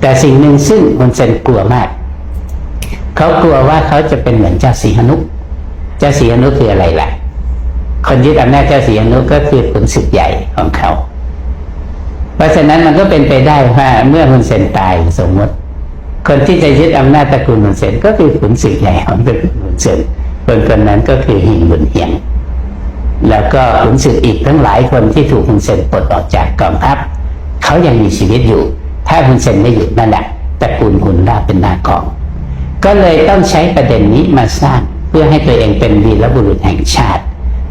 แต่สิ่งหนึ่งซึ่งฮุนเซนกลัวมาก เขากลัวว่าเขาจะเป็นเหมือนเจ้าสีหนุเจ้าสีหนุคืออะไรล่ะ คนยึดอำนาจเจ้าสีหนุก็คือขุนศึกใหญ่ของเขา เพราะฉะนั้นมันก็เป็นไปได้ว่าเมื่อฮุนเซนตายสมมติ คนที่จะยึดอำนาจตระกูลฮุนเซนก็คือขุนศึกใหญ่ของตระกูลฮุนเซนคนคนนั้นก็คือฮิงบุนเฮียงแล้วก็ขุนศึกอีกทั้งหลายคนที่ถูกฮุนเซนปลดออกจากกองทัพเขายังมีชีวิตอยู่ ถ้าฮุนเซนไม่อยู่นั่นแหละตระกูลฮุนราเป็นนากอง ก็เลยต้องใช้ประเด็นนี้มาสร้างเพื่อให้ตัวเองเป็นวีรบุรุษแห่งชาติ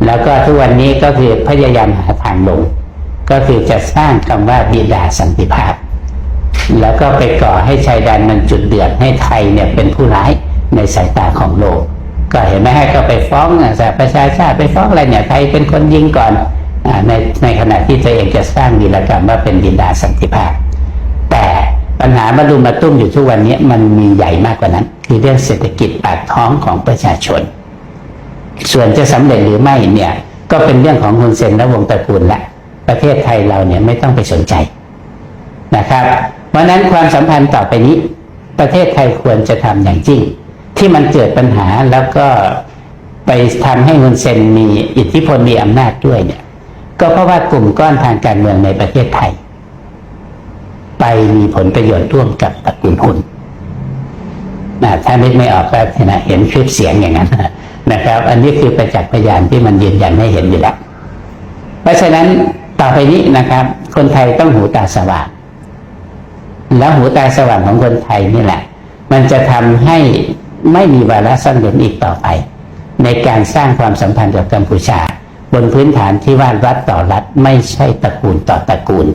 แล้วก็ทุกวันนี้ก็คือพยายามหาทางลง ก็คือจะสร้างคำว่าบิดาสันติภาพ แล้วก็ไปก่อให้ชายแดนมันจุดเดือดให้ไทยเนี่ยเป็นผู้ร้ายในสายตาของโลก ก็เห็นไหมให้ก็ไปฟ้องสหประชาชาติไปฟ้องอะไรเนี่ยไทยเป็นคนยิงก่อนอในในขณะที่ตัวเองจะสร้างวีรกรรมว่าเป็นบิดาสันติภาพ ปัญหามารุมมาตุ้มอยู่ทุกวันนี้มันมีใหญ่มากกว่านั้น คือเรื่องเศรษฐกิจปากท้องของประชาชน ส่วนจะสำเร็จหรือไม่เนี่ย ก็เป็นเรื่องของฮุนเซนและวงตระกูลละประเทศไทยเราเนี่ยไม่ต้องไปสนใจนะครับ เพราะนั้นความสัมพันธ์ต่อไปนี้ ประเทศไทยควรจะทำอย่างจริง ที่มันเกิดปัญหาแล้วก็ไปทำให้ฮุนเซนมีอิทธิพลมีอำนาจด้วยเนี่ย ก็เพราะว่ากลุ่มก้อนทางการเมืองในประเทศไทย ไปมีผลประโยชน์ร่วมกับตระกูลหุนนะถ้านึกไม่ออกก็นะเห็นคลิปเสียงอย่างนั้นนะครับ อันนี้คือประจักษ์พยานที่มันยืนยันให้เห็นอยู่แล้วเพราะฉะนั้นต่อไปนี้นะครับ คนไทยต้องหูตาสว่างแล้วหูตาสว่างของคนไทยนี่แหละ มันจะทำให้ไม่มีวาระซ่อนเร้นอีกต่อไป ในการสร้างความสัมพันธ์กับกัมพูชา บนพื้นฐานที่ว่ารัฐต่อรัฐไม่ใช่ตระกูลต่อตระกูล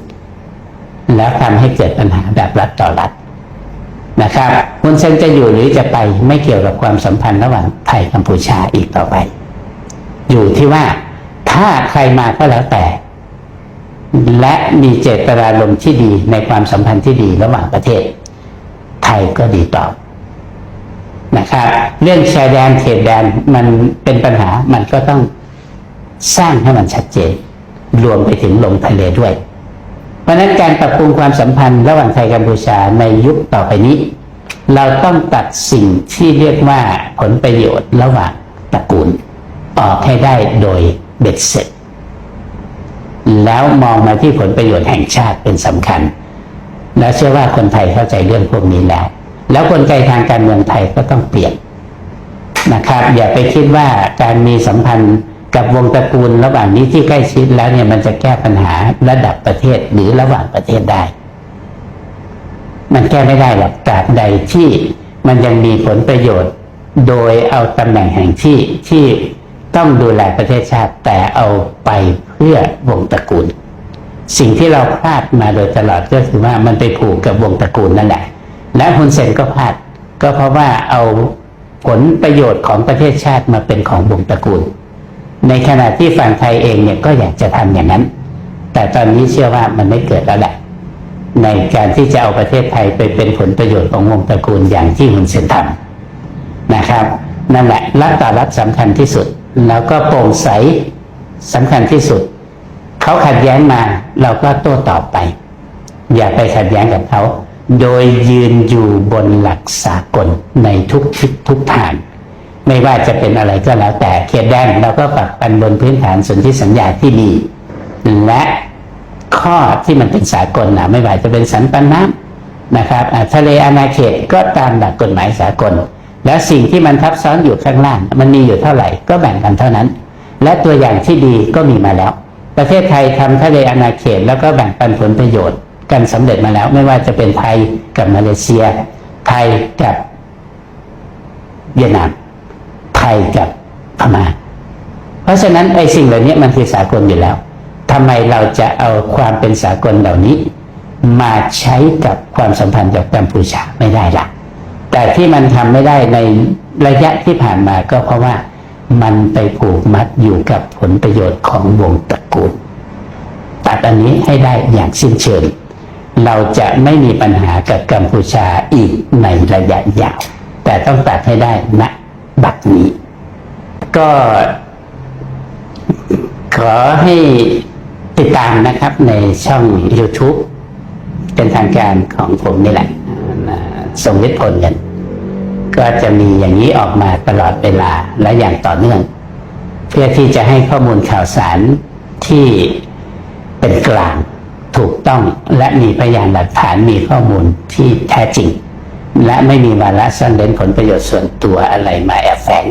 แล้วทำให้เกิดปัญหาแบบรัฐต่อรัฐนะครับฮุนเซนจะอยู่หรือจะไปไม่เกี่ยวกับความสัมพันธ์ระหว่างไทยกัมพูชาอีกต่อไป อยู่ที่ว่าถ้าใครมาก็แล้วแต่ และมีเจตนารมณ์ที่ดีในความสัมพันธ์ที่ดีระหว่างประเทศ ไทยก็ดีตอบนะครับ เรื่องชายแดนเขตแดนมันเป็นปัญหามันก็ต้องสร้างให้มันชัดเจน รวมไปถึงลงทะเลด้วย เพราะนั้นการปรับปรุงความสัมพันธ์ระหว่างไทยกัมพูชาในยุคต่อไปนี้ เราต้องตัดสิ่งที่เรียกว่าผลประโยชน์ระหว่างตระกูล ออกให้ได้โดยเบ็ดเสร็จ แล้วมองมาที่ผลประโยชน์แห่งชาติเป็นสำคัญ และเชื่อว่าคนไทยเข้าใจเรื่องพวกนี้แล้ว แล้วกลไกทางการเมืองไทยก็ต้องเปลี่ยนนะครับ อย่าไปคิดว่าการมีสัมพันธ์ กับวงตระกูลระหว่างนี้ที่ใกล้ชิดแล้วเนี่ยมันจะแก้ปัญหาระดับประเทศหรือระหว่างประเทศได้ มันแก้ไม่ได้หรอกตราบใดที่มันยังมีผลประโยชน์ โดยเอาตำแหน่งแห่งที่ที่ต้องดูแลประเทศชาติแต่เอาไปเพื่อวงตระกูล สิ่งที่เราพลาดมาโดยตลอดก็คือว่ามันไปผูกกับวงตระกูลนั่นแหละ และฮุนเซนก็พลาดก็เพราะว่าเอาผลประโยชน์ของประเทศชาติมาเป็นของวงตระกูล ในขณะที่ฝั่งไทยเองเนี่ยก็อยากจะทำอย่างนั้น แต่ตอนนี้เชื่อว่ามันไม่เกิดแล้วแหละในการที่จะเอาประเทศไทยไปเป็นผลประโยชน์ของวงตระกูลอย่างที่ฮุนเซนทำนะครับนั่นแหละรัฐต่อรัฐสำคัญที่สุด แล้วก็โปร่งใสสำคัญที่สุด เขาขัดแย้งมาเราก็โต้ตอบไป อย่าไปขัดแย้งกับเขา โดยยืนอยู่บนหลักสากลในทุกทิศทุกทาง ไม่ว่าจะเป็นอะไรก็แล้วแต่เขตแดนเราก็ปรับกันบนพื้นฐานสนธิสัญญาที่ดีและข้อที่มันเป็นสากลนะไม่ว่าจะเป็นสันปันน้ำนะครับทะเลอาณาเขตก็ตามหลักกฎหมายสากล และสิ่งที่มันทับซ้อนอยู่ข้างล่าง มันมีอยู่เท่าไหร่ก็แบ่งกันเท่านั้น และตัวอย่างที่ดีก็มีมาแล้ว ประเทศไทยทำทะเลอาณาเขต แล้วก็แบ่งปันผลประโยชน์กันสำเร็จมาแล้ว ไม่ว่าจะเป็นไทยกับมาเลเซีย ไทยกับเวียดนาม ทยกับพม่าเพราะฉะนั้นไอ้สิ่งเหล่านี้มันคือสากลอยู่แล้วทำไมเราจะเอาความเป็นสากลเหล่านี้ มาใช้กับความสัมพันธ์กับกัมพูชาไม่ได้ละแต่ที่มันทำไม่ได้ในระยะที่ผ่านมาก็เพราะว่ามันไปผูกมัดอยู่กับผลประโยชน์ของวงตระกูล ตัดอันนี้ให้ได้อย่างสิ้นเชิง เราจะไม่มีปัญหากับกัมพูชาอีกในระยะยาว แต่ต้องตัดให้ได้ณ บัดนี้ ก็ขอให้ติดตามนะครับในช่อง YouTube เป็นทางการของผมนี่แหละอ่าส่งฤทธิ์ผลกัน ก็จะมีอย่างนี้ออกมาตลอดเวลาและอย่างต่อเนื่อง เพื่อที่จะให้ข้อมูลข่าวสารที่เป็นกลางถูกต้องและมีพยานหลักฐานมีข้อมูลที่แท้จริง และไม่มีวาระซ่อนเร้นผลประโยชน์ส่วนตัวอะไรมาแอบแฝง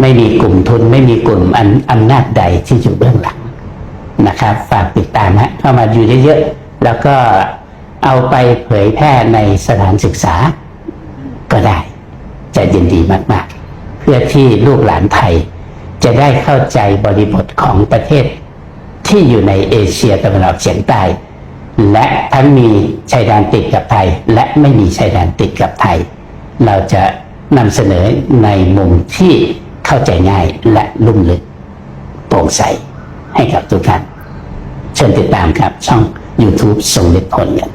ไม่มีกลุ่มทุน ไม่มีกลุ่มออำนาจใดที่อยู่เบื้องหลังนะครับ ฝากติดตามฮะเข้ามาอยู่เยอะๆ แล้วก็เอาไปเผยแพร่ในสถานศึกษาก็ได้ จะยินดีมากๆ เพื่อที่ลูกหลานไทย จะได้เข้าใจบริบทของประเทศที่อยู่ในเอเชียตะวันออกเฉียงใต้ และทั้งมีชายแดนติดกับไทย และไม่มีชายแดนติดกับไทย เราจะนำเสนอในมุมที่เข้าใจง่ายและลุ่มลึกโปร่งใสให้กับทุกท่านเชิญติดตามครับช่อง YouTube ทรงฤทธิ์ผลกัน